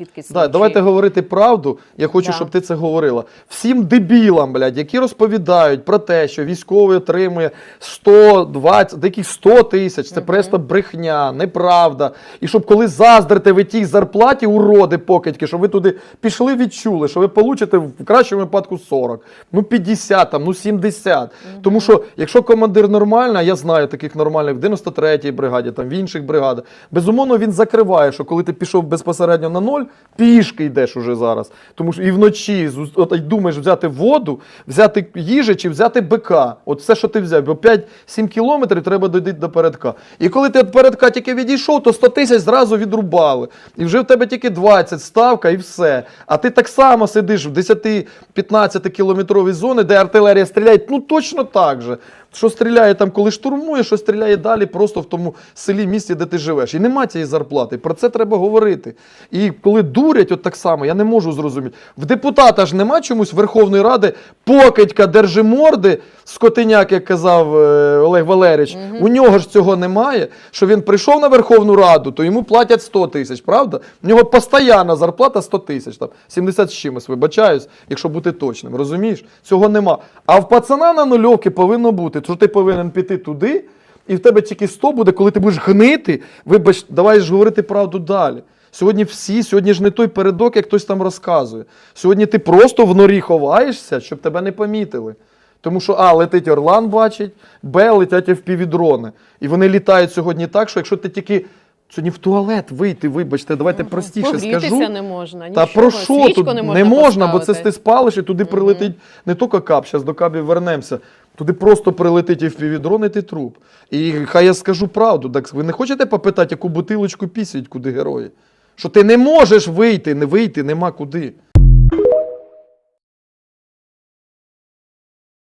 рідкісні. Да, давайте говорити правду. Я хочу, Да. щоб ти це говорила. Всім дебілам, блядь, які розповідають про те, що військовий отримує 120, деяких 100 тисяч, це просто брехня, неправда. І щоб коли заздрите ви тій зарплаті, уроди покидьки, щоб ви туди пішли, відчули, що ви получите в кращому випадку 40, ну 50, там, ну 70. Тому що якщо командир нормальний, а я знаю таких нормальних в 93-й бригаді, там в інших бригадах, безумовно він закриває, що коли ти пішов безпосередньо на ноль, пішки йдеш уже зараз. Тому що і вночі от, думаєш взяти воду, взяти їжі чи взяти БК. От все, що ти взяв, бо 5-7 кілометрів треба дойти до передка. І коли ти від передка тільки відійшов, то 100 тисяч зразу відрубали. І вже в тебе тільки 20 ставка і все. А ти так само сидиш в 10-15 кілометровій зоні, де артилерія стріляє, ну точно так же. Що стріляє там, коли штурмує, що стріляє далі, просто в тому селі, місті, де ти живеш. І нема цієї зарплати. Про це треба говорити. І коли дурять, от так само, я не можу зрозуміти. В депутата ж нема чомусь Верховної Ради покидька держиморди, скотиняк, як казав е, Олег Валерійович. У нього ж цього немає. Що він прийшов на Верховну Раду, то йому платять 100 тисяч, правда? В нього постійна зарплата 100 тисяч, там 70 з чимось, вибачаюсь, якщо бути точним. Розумієш? Цього нема. А в пацана на нульовки повинно бути, що ти повинен піти туди, і в тебе тільки 100 буде, коли ти будеш гнити. Вибач, давай ж говорити правду далі. Сьогодні всі, сьогодні ж не той передок, як хтось там розказує. Сьогодні ти просто в норі ховаєшся, щоб тебе не помітили. Тому що А, летить Орлан бачить, Б, летять FPV-дрони. І вони літають сьогодні так, що якщо ти тільки сьогодні в туалет вийти, вибачте, давайте простіше Погрітися скажу. не можна. Та про що свічку тут не можна, бо це ти спалиш і туди прилетить не тільки кап, зараз до кабів вернемося. Туди просто прилетить і впівдрон, і ти труп. І хай я скажу правду. Так ви не хочете попитати, яку бутилочку пісять, куди герої? Що ти не можеш вийти, не вийти, нема куди.